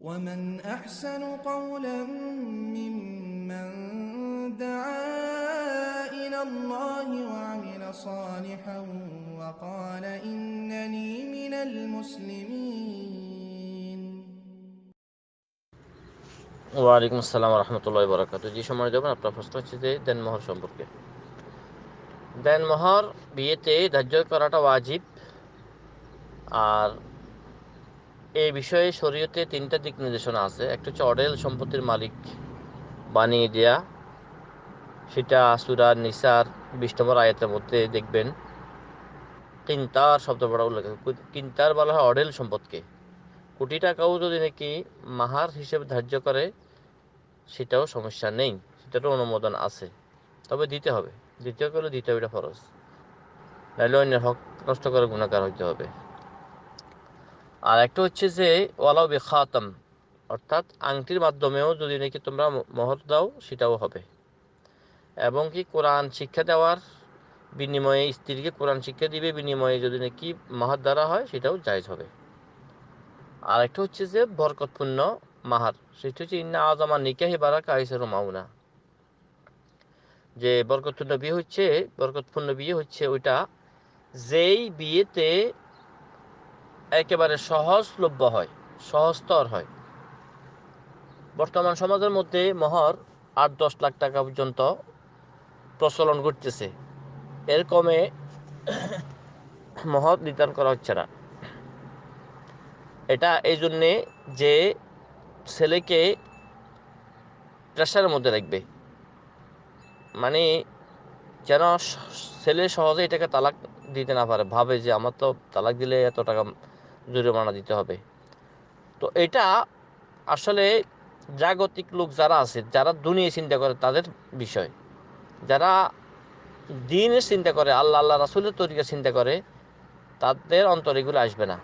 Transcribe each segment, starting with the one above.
ومن أحسن قولا ممن دعا إلى الله وعمل صالحا وقال إنني من المسلمين ওয়ালাইকুম আসসালাম রহমতুল্লাহ বরাকাত যে সময় যাবেন আপনার প্রশ্ন হচ্ছে যে দেনমোহর সম্পর্কে দেনমোহর বিয়েতে ধার্য করাটা ওয়াজিব আর এই বিষয়ে শরীয়তে তিনটা দিক নির্দেশনা আছে। একটা হচ্ছে অডেল সম্পত্তির মালিক বানিয়ে দেয়া। সেটা সুরা নিসার বিশ নম্বর আয়াতের মধ্যে দেখবেন। কিন্তার শব্দ বড় উল্লেখ। কিন্তার বলা হয় অডেল সম্পদকে। কোটি টাকাও যদি নাকি মাহার হিসেবে ধার্য করে, সেটাও সমস্যা নেই। সেটারও অনুমোদন আছে। তবে দিতে হবে। দ্বিতীয় করলে হবে, এটা ফরজ। নাহলে অন্যের হক নষ্ট করে গুণাকার হইতে হবে। আর একটা হচ্ছে যে ওয়ালাও বে খাতাম অর্থাৎ আংটির মাধ্যমেও যদি নাকি তোমরা মহর দাও, সেটাও হবে। এবং কি কোরআন শিক্ষা দেওয়ার বিনিময়ে, স্ত্রীকে কোরআন শিক্ষা দিবে বিনিময়ে যদি নাকি মাহার দ্বারা হয়, সেটাও জায়জ হবে। আর একটা হচ্ছে যে, বরকতপূর্ণ মাহার, সেটা হচ্ছে ইন্না আজামা নিকাহি বারা কাহিসের মাউনা। যে বরকতপূর্ণ বিয়ে হচ্ছে, বরকতপূর্ণ বিয়ে হচ্ছে ওইটা, যেই বিয়েতে একেবারে সহজলভ্য হয়, সহজতর হয়। বর্তমান সমাজের মধ্যে মহর আট দশ লাখ টাকা পর্যন্ত প্রচলন ঘটতেছে। এর কমে মহর নির্ধারণ করা হচ্ছে না। এটা এই জন্যে যে ছেলেকে প্রেশারের মধ্যে রাখবে। মানে যেন ছেলে সহজে এটাকে তালাক দিতে না পারে। ভাবে যে, আমার তো তালাক দিলে এত টাকা জরিমানা দিতে হবে। তো এটা আসলে জাগতিক লোক যারা আছে, যারা দুনিয়া চিন্তা করে তাদের বিষয়। যারা দিনের চিন্তা করে, আল্লাহ আল্লাহ রাসুলের তরিকা চিন্তা করে, তাদের অন্তর এগুলো আসবে না।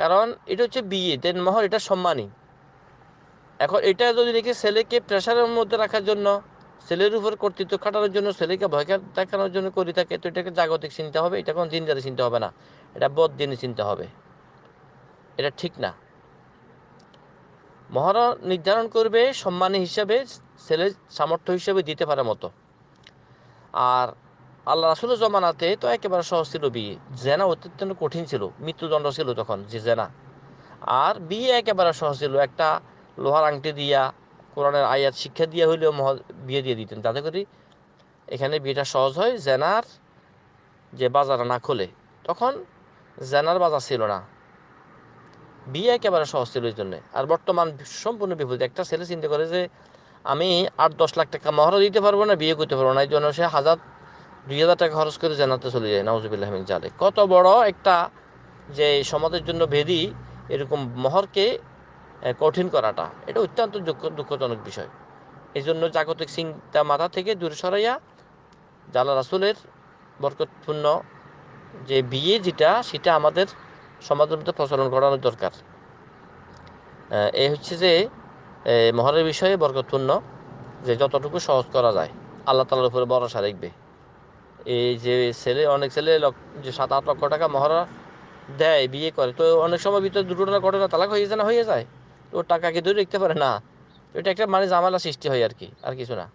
কারণ এটা হচ্ছে বিয়ে, দেন মহর, এটা সম্মানী এখন এটা যদি দেখি ছেলেকে প্রেশারের মধ্যে রাখার জন্য, ছেলের উপর কর্তৃত্ব খাটানোর জন্য, ছেলেকে ভয় দেখানোর জন্য করে থাকে, তো এটাকে জাগতিক চিন্তা হবে, এটা কোনো দিন জাতি চিন্তা হবে না। এটা বদ দিনে চিন্তা হবে। এটা ঠিক না। মহর নির্ধারণ করবে সম্মানী হিসাবে, ছেলে সামর্থ্য হিসাবে দিতে পারে মতো। আর আল্লাহ রাসুলের জমানাতে তো একেবারে সহজ ছিল বিয়ে। জেনা অত্যন্ত কঠিন ছিল, মৃত্যুদণ্ড ছিল তখন যে জেনা। আর বিয়ে একেবারে সহজ ছিল, একটা লোহার আংটি দিয়া, কোরআনের আয়াত শিক্ষা দিয়া হইলেও মহ বিয়ে দিয়ে দিতেন। তাতে করে এখানে বিয়েটা সহজ হয়, জেনার যে বাজার না খোলে। তখন জেনার বাজার ছিল না। বিয়ে একেবারে সহজ ছিল এই জন্যে। আর বর্তমান সম্পূর্ণ বিপরীত। একটা ছেলে চিন্তা করে যে, আমি আট দশ লাখ টাকা মহরও দিতে পারব না, বিয়ে করতে পারব না। এই জন্য সে হাজার দুই হাজার টাকা খরচ করে জানাতে চলে যায় নওয়াজবিল্লাহ জালে কত বড় একটা যে সমাজের জন্য ভেদি এরকম মহরকে কঠিন করাটা, এটা অত্যন্ত দুঃখ, দুঃখজনক বিষয়। এই জন্য জাগতিক চিন্তা মাথা থেকে দূরে সরাইয়া, জালা রাসুলের বরকতপূর্ণ যে বিয়ে যেটা, সেটা আমাদের সমাজের মধ্যে প্রচলন করানো দরকার। এই হচ্ছে যে মহরের বিষয়ে বরকতপূর্ণ যে যতটুকু সহজ করা যায়, আল্লাহ তালার উপরে ভরসা রাখবে। এই যে ছেলে, অনেক ছেলে যে সাত আট লক্ষ টাকা মহরা দেয়, বিয়ে করে, তো অনেক সময় ভিতরে দুর্ঘটনা ঘটনা তালাক হয়ে যায় না, হয়ে যায়। তো টাকা কি ধরে রাখতে পারে না। এটা একটা মানে ঝামেলা সৃষ্টি হয় আর কি, আর কিছু না।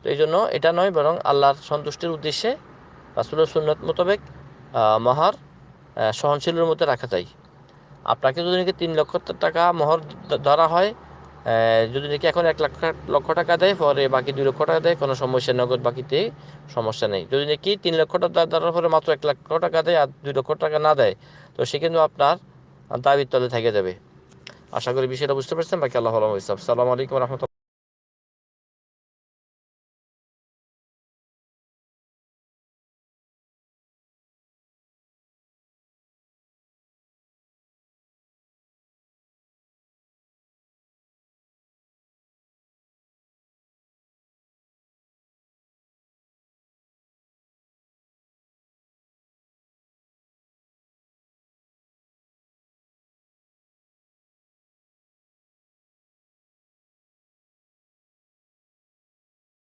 তো এই জন্য এটা নয়, বরং আল্লাহর সন্তুষ্টির উদ্দেশ্যে রাসুলের সুন্নত মোতাবেক মহর সহনশীলের মধ্যে রাখা চাই আপনাকে যদি নাকি তিন লক্ষ টাকা মহর ধরা হয় যদি নাকি এখন এক লাখ লক্ষ টাকা দেয়, পরে বাকি দুই লক্ষ টাকা দেয়, কোনো সমস্যা, নগদ বাকিতে সমস্যা নেই। যদি নাকি তিন লক্ষ টাকা দেওয়ার পরে মাত্র এক লক্ষ টাকা দেয় আর দুই লক্ষ টাকা না দেয়, তো সে কিন্তু আপনার দাবির তলে থেকে যাবে। আশা করি বিষয়টা বুঝতে পারছেন। বাকি আল্লাহ আলম ইসলাম সালাম আলাইকুম রহমতুল্লাহ।